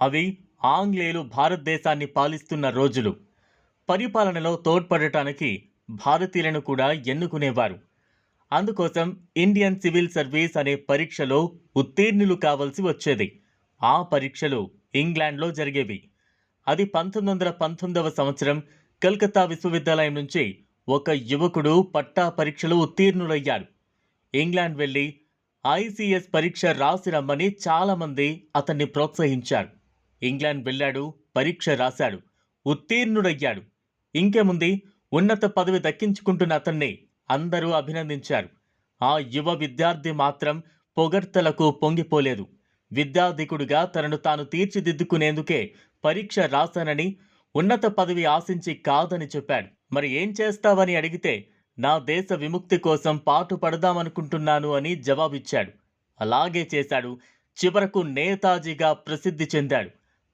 అవి ఆంగ్లేయులు భారతదేశాన్ని పాలిస్తున్న రోజులు. పరిపాలనలో తోడ్పడటానికి భారతీయులను కూడా ఎన్నుకునేవారు. అందుకోసం ఇండియన్ సివిల్ సర్వీస్ అనే పరీక్షలో ఉత్తీర్ణులు కావలసి వచ్చేది. ఆ పరీక్షలు ఇంగ్లాండ్లో జరిగేవి. అది పంతొమ్మిది వందల పంతొమ్మిదవ సంవత్సరం కలకత్తా విశ్వవిద్యాలయం నుంచి ఒక యువకుడు పట్టా పరీక్షలో ఉత్తీర్ణులయ్యాడు ఇంగ్లాండ్ వెళ్ళి ఐసీఎస్ పరీక్ష రాసి రమ్మని చాలామంది అతన్ని ప్రోత్సహించారు. ఇంగ్లాండ్ వెళ్ళాడు పరీక్ష రాశాడు ఉత్తీర్ణుడయ్యాడు. ఇంకేముంది ఉన్నత పదవి దక్కించుకుంటున్న అతన్ని అందరూ అభినందించారు. ఆ యువ విద్యార్థి మాత్రం పొగడ్తలకు పొంగిపోలేదు. విద్యాధికుడిగా తనను తాను తీర్చిదిద్దుకునేందుకే పరీక్ష రాశానని ఉన్నత పదవి ఆశించి కాదని చెప్పాడు. మరి ఏం చేస్తావని అడిగితే నా దేశ విముక్తి కోసం పాటు పడదామనుకుంటున్నాను అని జవాబిచ్చాడు. అలాగే చేశాడు. చివరకు నేతాజీగా ప్రసిద్ధి చెందాడు.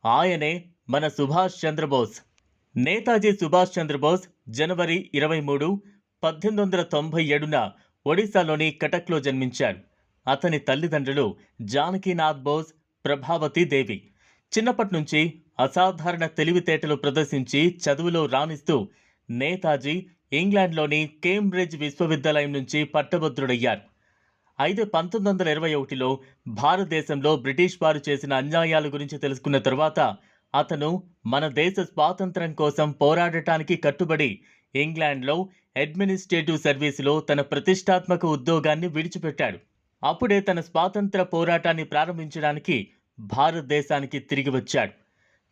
ఆయనే మన సుభాష్ చంద్రబోస్. నేతాజీ సుభాష్ చంద్రబోస్ జనవరి ఇరవై మూడు పద్దెనిమిది వందల తొంభై ఏడున ఒడిశాలోని కటక్లో జన్మించారు. అతని తల్లిదండ్రులు జానకీనాథ్ బోస్ ప్రభావతి దేవి. చిన్నప్పటి నుంచి అసాధారణ తెలివితేటలు ప్రదర్శించి చదువులో రాణిస్తూ నేతాజీ ఇంగ్లాండ్లోని కేంబ్రిడ్జ్ విశ్వవిద్యాలయం నుంచి పట్టభద్రుడయ్యారు. ఐదు పంతొమ్మిది వందల ఇరవై ఒకటిలో భారతదేశంలో బ్రిటిష్ వారు చేసిన అన్యాయాల గురించి తెలుసుకున్న తరువాత అతను మన దేశ స్వాతంత్రం కోసం పోరాడటానికి కట్టుబడి ఇంగ్లాండ్లో అడ్మినిస్ట్రేటివ్ సర్వీసులో తన ప్రతిష్టాత్మక ఉద్యోగాన్ని విడిచిపెట్టాడు. అప్పుడే తన స్వాతంత్ర పోరాటాన్ని ప్రారంభించడానికి భారతదేశానికి తిరిగి వచ్చాడు.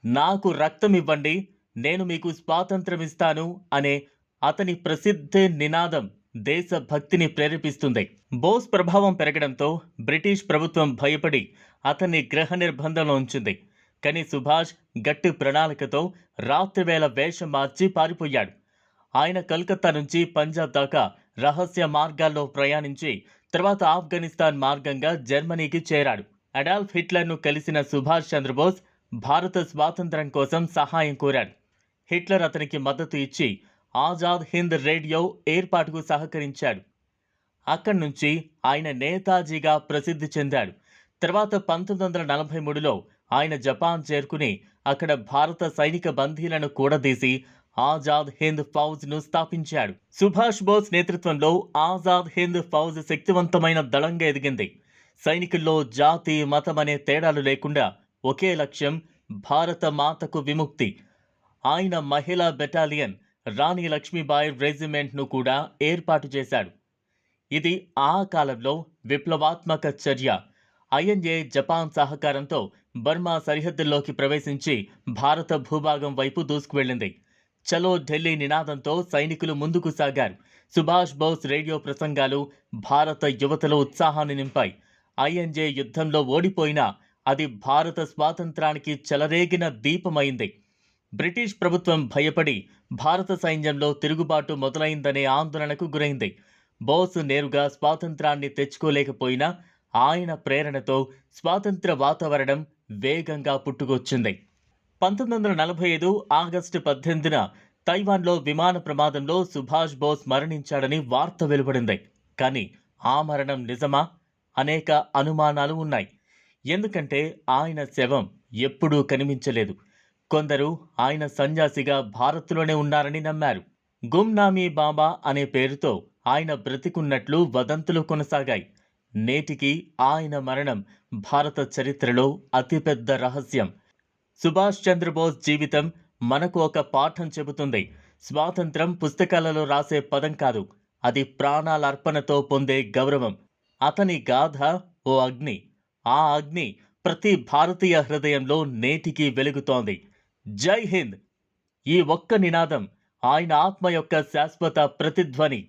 నాకు రక్తం ఇవ్వండి నేను మీకు స్వాతంత్రం ఇస్తాను అనే అతని ప్రసిద్ధ నినాదం దేశభక్తిని ప్రేరేపిస్తుంది. బోస్ ప్రభావం పెరగడంతో బ్రిటిష్ ప్రభుత్వం భయపడి అతన్ని గ్రహ నిర్బంధంలో ఉంచింది. కానీ సుభాష్ గట్టి ప్రణాళికతో రాత్రివేళ వేషం మార్చి పారిపోయాడు. ఆయన కలకత్తా నుంచి పంజాబ్ దాకా రహస్య మార్గాల్లో ప్రయాణించి తర్వాత ఆఫ్ఘనిస్తాన్ మార్గంగా జర్మనీకి చేరాడు. అడాల్ఫ్ హిట్లర్ను కలిసిన సుభాష్ చంద్రబోస్ భారత స్వాతంత్ర్యం కోసం సహాయం కోరాడు. హిట్లర్ అతనికి మద్దతు ఇచ్చి ఆజాద్ హింద్ రేడియో ఏర్పాటుకు సహకరించాడు. అక్కడి నుంచి ఆయన నేతాజీగా ప్రసిద్ధి చెందాడు. తర్వాత పంతొమ్మిది వందల నలభై మూడులో ఆయన జపాన్ చేరుకుని అక్కడ భారత సైనిక బందీలను కూడదీసి ఆజాద్ హింద్ ఫౌజ్ను స్థాపించాడు. సుభాష్ బోస్ నేతృత్వంలో ఆజాద్ హింద్ ఫౌజ్ శక్తివంతమైన దళంగా ఎదిగింది. సైనికుల్లో జాతి మతం అనే తేడాలు లేకుండా ఒకే లక్ష్యం భారత మాతకు విముక్తి. ఆయన మహిళా బెటాలియన్ రాణి లక్ష్మీబాయి రెజిమెంట్ను కూడా ఏర్పాటు చేశాడు. ఇది ఆ కాలంలో విప్లవాత్మక చర్య. ఐఎన్ఏ జపాన్ సహకారంతో బర్మా సరిహద్దుల్లోకి ప్రవేశించి భారత భూభాగం వైపు దూసుకువెళ్ళింది. చలో ఢిల్లీ నినాదంతో సైనికులు ముందుకు సాగారు. సుభాష్ బోస్ రేడియో ప్రసంగాలు భారత యువతలో ఉత్సాహాన్ని నింపాయి. ఐఎన్జే యుద్ధంలో ఓడిపోయినా అది భారత స్వాతంత్రానికి చెలరేగిన దీపమైంది. బ్రిటిష్ ప్రభుత్వం భయపడి భారత సైన్యంలో తిరుగుబాటు మొదలైందనే ఆందోళనకు గురైంది. బోస్ నేరుగా స్వాతంత్రాన్ని తెచ్చుకోలేకపోయినా ఆయన ప్రేరణతో స్వాతంత్ర వాతావరణం వేగంగా పుట్టుకొచ్చింది. పంతొమ్మిది వందల నలభై ఐదు ఆగస్టు పద్దెనిమిదిన తైవాన్లో విమాన ప్రమాదంలో సుభాష్ బోస్ మరణించాడని వార్త వెలువడింది. కానీ ఆ మరణం నిజమా? అనేక అనుమానాలు ఉన్నాయి. ఎందుకంటే ఆయన శవం ఎప్పుడూ కనిపించలేదు. కొందరు ఆయన సన్యాసిగా భారత్లోనే ఉన్నారని నమ్మారు. గుమ్నామీ బాబా అనే పేరుతో ఆయన బ్రతికున్నట్లు వదంతులు కొనసాగాయి. నేటికి ఆయన మరణం భారత చరిత్రలో అతిపెద్ద రహస్యం. సుభాష్ చంద్రబోస్ జీవితం మనకు ఒక పాఠం చెబుతుంది. స్వాతంత్రం పుస్తకాలలో రాసే పదం కాదు. అది ప్రాణాలర్పణతో పొందే గౌరవం. అతని గాథ ఓ అగ్ని. ఆ అగ్ని ప్రతి భారతీయ హృదయంలో నేటికి వెలుగుతోంది. జై హింద్. ఈ ఒక్క నినాదం ఆయన ఆత్మ యొక్క శాశ్వత ప్రతిధ్వని.